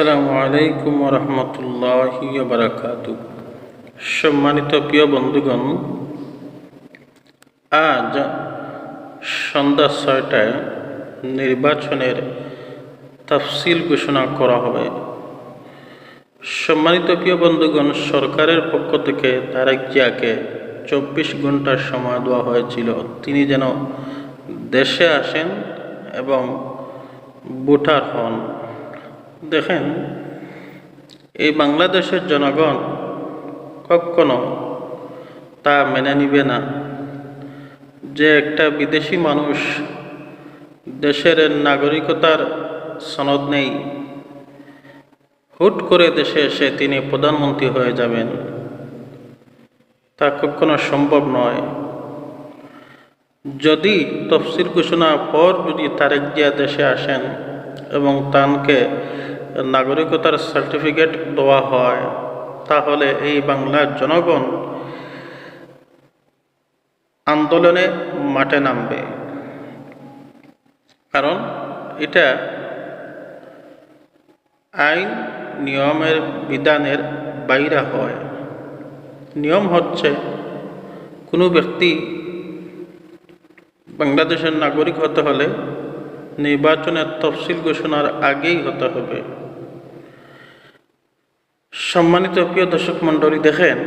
আসসালামু আলাইকুম রহমতুল্লাহি বারাকাত সম্মানিত প্রিয় বন্ধুগণ, আজ সন্ধ্যা ছয়টায় নির্বাচনের তফসিল ঘোষণা করা হবে। সম্মানিত প্রিয় বন্ধুগণ, সরকারের পক্ষ থেকে তারেক জিয়াকে চব্বিশ ঘণ্টার সময় দেওয়া হয়েছিল। তিনি যেন দেশে আসেন এবং ভোটার হন। দেখেন, এই বাংলাদেশের জনগণ কখনো তা মেনে নিবে না। যে একটা বিদেশি মানুষ দেশের নাগরিকতার সনদ নেই, হুট করে দেশে এসে তিনি প্রধানমন্ত্রী হয়ে যাবেন। তা কখনো সম্ভব নয়। যদি তফসিল ঘোষণার পর যদি তারেক জিয়া দেশে আসেন এবং তানকে নাগরিকতার সার্টিফিকেট দেওয়া হয়, তাহলে এই বাংলার জনগণ আন্দোলনে মাঠে নামবে। কারণ এটা আইন, নিয়মের বিধানের বাইরে হয়। নিয়ম হচ্ছে কোনো ব্যক্তি বাংলাদেশের নাগরিক হতে হলে নির্বাচনের তফসিল ঘোষণার আগেই হতে হবে। সম্মানিত প্রিয় দর্শক মণ্ডলী, দেখেন,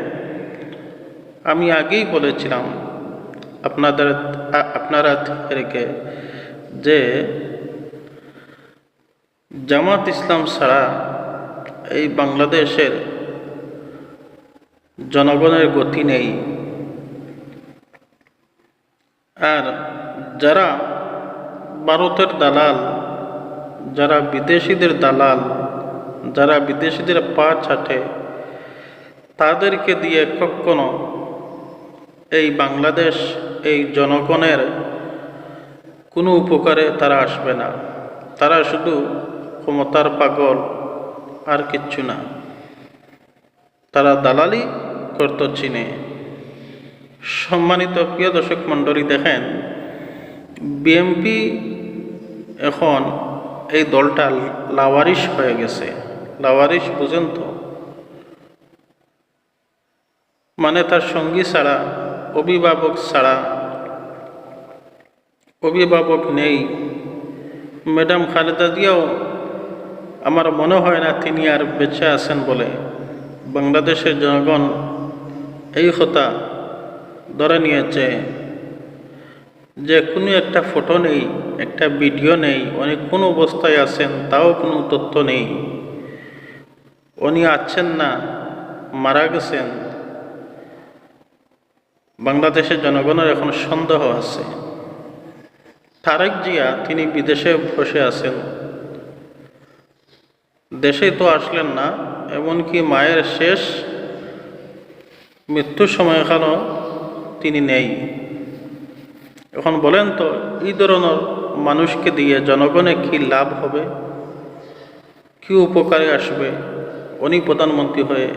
আমি আগেই বলেছিলাম আপনাদের, আপনারা রেখে যে জামাত ইসলাম ছাড়া এই বাংলাদেশের জনগণের গতি নেই। আর যারা ভারতের দালাল, যারা বিদেশিদের দালাল, যারা বিদেশিদের পা চাটে তাদেরকে দিয়ে কখনো এই বাংলাদেশ, এই জনগণের কোনো উপকারে তারা আসবে না। তারা শুধু ক্ষমতার পাগল, আর কিচ্ছু না। তারা দালালি করত চিনে। সম্মানিত প্রিয় দর্শক মণ্ডলী, দেখেন বিএমপি এখন এই দলটা লাওয়ারিশ হয়ে গেছে। লাওয়ারিশ বুঝেন তো মানে তার সঙ্গী ছাড়া, অভিভাবক ছাড়া অভিভাবক নেই। ম্যাডাম খালেদা জিয়াও আমার মনে হয় না তিনি আর বেঁচে আছেন বলে বাংলাদেশের জনগণ এই কথা ধরে নিয়েছে। যে কোনো একটা ফটো নেই, একটা ভিডিও নেই উনি কোন অবস্থায় আছেন তাও কোনো তথ্য নেই। উনি আছেন না, মারা গেছেন। বাংলাদেশের জনগণের এখন সন্দেহ আছে। তারেক জিয়া, তিনি বিদেশে বসে আছেন। দেশে তো আসলেন না, এমনকি মায়ের শেষ মৃত্যুর সময়খানেও তিনি নেই। এখন বলেন তো, এই ধরনের মানুষকে দিয়ে জনগণে কি লাভ হবে? কি উপকারে আসবে? উনি প্রধানমন্ত্রী হয়ে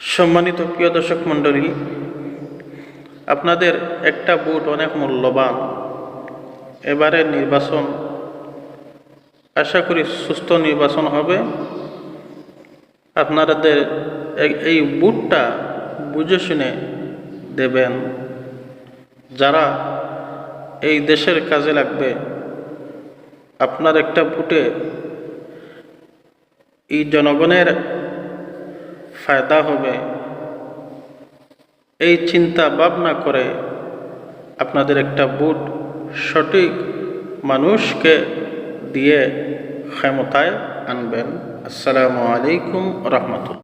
সম্মানিত প্রিয় দর্শক মণ্ডলী, আপনাদের একটা ভোট অনেক মূল্যবান। এবারে নির্বাচন, আশা করি সুস্থ নির্বাচন হবে। আপনাদের এই বুটটা বুঝে শুনে দেবেন। যারা এই দেশের কাজে লাগবে, আপনার একটা বুটে এই জনগণের ফায়দা হবে। এই চিন্তা ভাবনা করে আপনাদের একটা বুট সঠিক মানুষকে দিয়ে ক্ষমতায় আনবেন। আসসালামু আলাইকুম রহমতুল্লাহ।